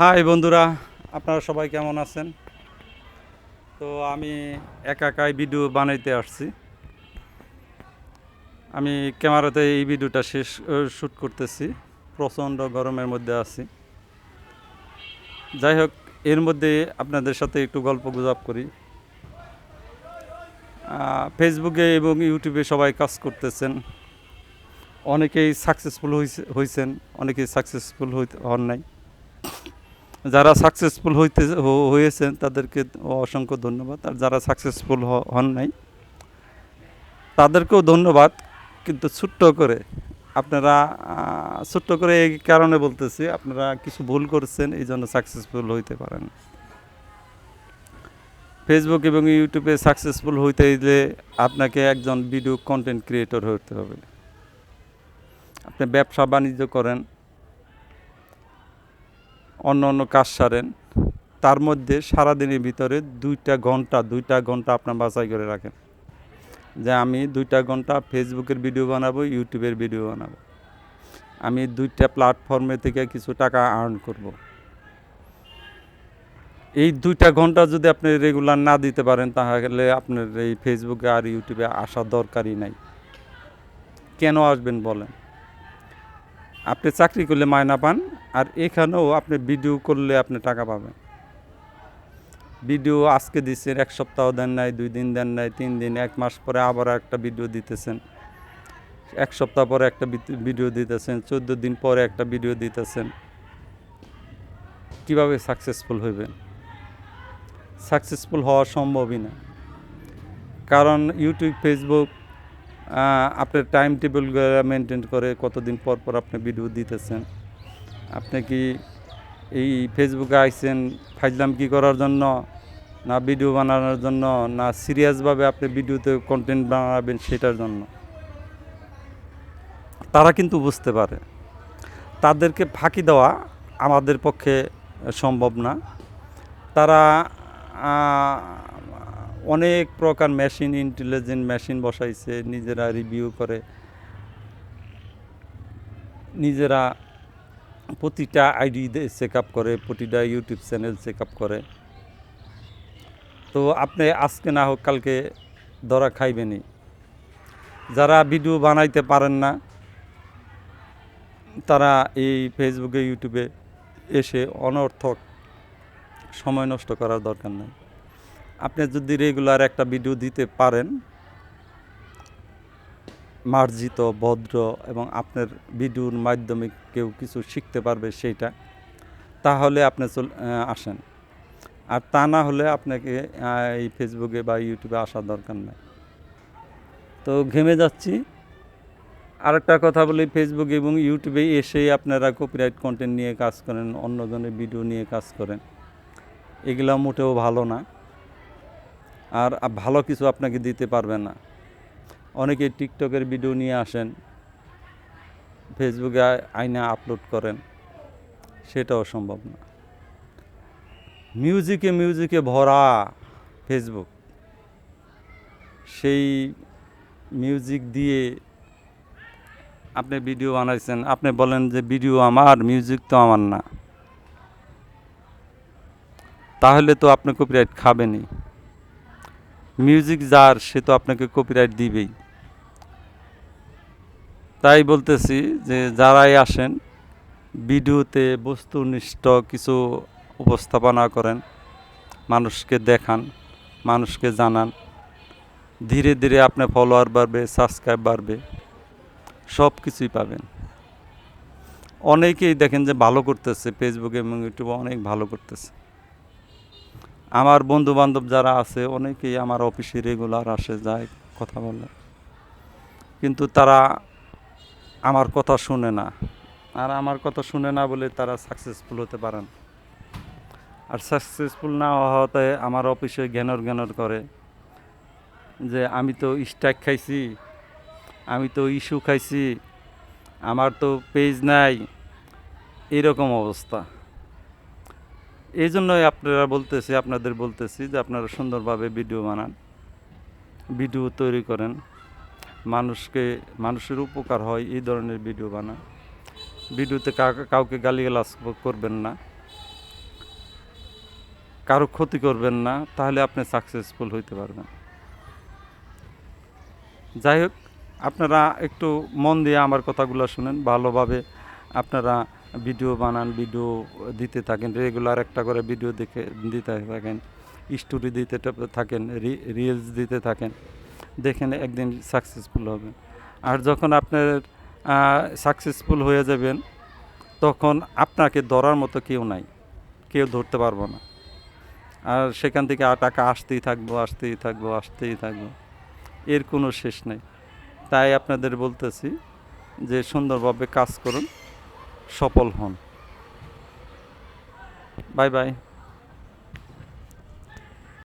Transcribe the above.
High বন্ধুরা, আপনারা সবাই কেমন আছেন? তো আমি একা একাই ভিডিও বানাইতে আসছি। আমি ক্যামেরাতে এই ভিডিওটা শেষ শ্যুট করতেছি। প্রচণ্ড গরমের মধ্যে আছি। যাই হোক, এর মধ্যে আপনাদের সাথে একটু গল্প গুজব করি। ফেসবুকে এবং ইউটিউবে সবাই কাজ করতেছেন। অনেকেই সাকসেসফুল হয়েছেন অনেকেই সাকসেসফুল হন নাই। যারা সাকসেসফুল হইতে হয়েছেন তাদেরকে অসংখ্য ধন্যবাদ। আর যারা সাকসেসফুল হন নাই, তাদেরকেও ধন্যবাদ। কিন্তু ছোট্ট করে, আপনারা ছোট্ট করে এই কারণে বলতেছি, আপনারা কিছু ভুল করছেন, এই জন্য সাকসেসফুল হইতে পারেন। ফেসবুক এবং ইউটিউবে সাকসেসফুল হইতে গেলে আপনাকে একজন ভিডিও কন্টেন্ট ক্রিয়েটর হতে হবে। আপনি ব্যবসা বাণিজ্য করেন অন্য অন্য কাজ সারেন, তার মধ্যে সারাদিনের ভিতরে দুইটা ঘণ্টা দুইটা ঘণ্টা আপনার বাছাই করে রাখেন। যে আমি দুইটা ঘণ্টা ফেসবুকের ভিডিও বানাবো, ইউটিউবের ভিডিও বানাবো। আমি দুইটা প্ল্যাটফর্মে থেকে কিছু টাকা আর্ন করব। এই দুইটা ঘণ্টা যদি আপনি রেগুলার না দিতে পারেন, তাহলে আপনার এই ফেসবুকে আর ইউটিউবে আসার দরকারই নাই। কেন আসবেন বলেন? আপনি চাকরি করলে মায়না পান, আর এখানেও আপনি ভিডিও করলে আপনি টাকা পাবেন। ভিডিও আজকে দিচ্ছেন, এক সপ্তাহ দেন নাই, দুই দিন দেন নাই, তিন দিন, এক মাস পরে আবার একটা ভিডিও দিতেছেন। এক সপ্তাহ পরে একটা ভিডিও দিতেছেন, চোদ্দ দিন পরে একটা ভিডিও দিতেছেন। কীভাবে সাকসেসফুল হইবেন? সাকসেসফুল হওয়া সম্ভবই না। কারণ ইউটিউব ফেসবুক আপনার টাইম টেবিলগুলো মেনটেন করে কতদিন পর পর আপনি ভিডিও দিতেছেন? আপনি কি এই ফেসবুকে আইছেন ফাইজলাম কি করার জন্য, না ভিডিও বানানোর জন্য, না সিরিয়াসভাবে আপনি ভিডিওতে কন্টেন্ট বানাবেন সেটার জন্য? তারা কিন্তু বুঝতে পারে। তাদেরকে ফাঁকি দেওয়া আমাদের পক্ষে সম্ভব না। তারা অনেক প্রকার মেশিন ইন্টেলিজেন্ট মেশিন বসাইছে, নিজেরা রিভিউ করে। নিজেরা প্রতিটা আইডি চেক আপ করে, প্রতিটা ইউটিউব চ্যানেল চেক আপ করে। তো আপনি আজকে না হোক, কালকে ধরা খাইবেনই। যারা ভিডিও বানাইতে পারেন না, তারা এই ফেসবুকে ইউটিউবে এসে অনর্থক সময় নষ্ট করার দরকার নেই। আপনি যদি রেগুলার একটা ভিডিও দিতে পারেন, মার্জিত, ভদ্র এবং আপনার ভিডিওর মাধ্যমে কেউ কিছু শিখতে পারবে সেইটা, তাহলে আপনি চল আসেন। আর তা না হলে আপনাকে এই ফেসবুকে বা ইউটিউবে আসার দরকার নেই। তো ঘেমে যাচ্ছি। আরেকটা কথা বলি ফেসবুক এবং ইউটিউবে এসেই আপনারা কপিরাইট কন্টেন্ট নিয়ে কাজ করেন, অন্যজনের ভিডিও নিয়ে কাজ করেন। এগুলো মোটেও ভালো না। আর ভালো কিছু আপনাকে দিতে পারবে না। অনেকে টিকটকের ভিডিও নিয়ে আসেন, ফেসবুকে আ- আইনা আপলোড করেন, সেটাও সম্ভব না। মিউজিকে মিউজিকে ভরা ফেসবুক, সেই মিউজিক দিয়ে আপনি ভিডিও বানাইছেন, আপনি বলেন যে ভিডিও আমার, মিউজিক তো আমার না। তাহলে তো আপনি কপিরাইট খাবেনই। মিউজিক যার সে তো আপনাকে কপিরাইট দিবেই। তাই বলতেছি যে যারাই আসেন, ভিডিওতে বস্তুনিষ্ঠ কিছু উপস্থাপনা করেন, মানুষকে দেখান, মানুষকে জানান। ধীরে ধীরে আপনার ফলোয়ার বাড়বে সাবস্ক্রাইব বাড়বে সব কিছুই পাবেন। অনেকেই দেখেন যে ভালো করতেছে ফেসবুকে এবং ইউটিউবে অনেক ভালো করতেছে। আমার বন্ধু বান্ধব যারা আছে, অনেকেই আমার অফিসে রেগুলার আসে, যায় কথা বলে। কিন্তু তারা আমার কথা শুনে না। আর আমার কথা শুনে না বলে তারা সাকসেসফুল হতে পারেন আর সাকসেসফুল না হওয়াতে আমার অফিসে জ্ঞানর জ্ঞানর করে যে, আমি তো স্ট্রাইক খাইছি, আমি তো ইস্যু খাইছি, আমার তো পেজ নাই। এরকম অবস্থা। এই জন্যই আপনারা বলতেছি, আপনাদের বলতেছি যে আপনারা সুন্দরভাবে ভিডিও বানান, ভিডিও তৈরি করেন। মানুষকে, মানুষের উপকার হয় এই ধরনের ভিডিও বানান। ভিডিওতে কাউকে গালিগালাজ করবেন না। কারও ক্ষতি করবেন না, তাহলে আপনি সাকসেসফুল হইতে পারবেন। যাই হোক, আপনারা একটু মন দিয়ে আমার কথাগুলো শুনেন, ভালোভাবে আপনারা ভিডিও বানান, ভিডিও দিতে থাকেন রেগুলার একটা করে ভিডিও দেখে দিতে থাকেন স্টোরি দিতে থাকেন রিলস দিতে থাকেন, দেখেন একদিন সাকসেসফুল হবেন আর যখন আপনার সাকসেসফুল হয়ে যাবেন, তখন আপনাকে ধরার মতো কেউ নাই, কেউ ধরতে পারব না। আর সেখান থেকে টাকা আসতেই থাকব আসতেই থাকব আসতেই থাকব, এর কোনো শেষ নেই। তাই আপনাদের বলতেছি যে সুন্দরভাবে কাজ করুন। সফল হন। Bye bye.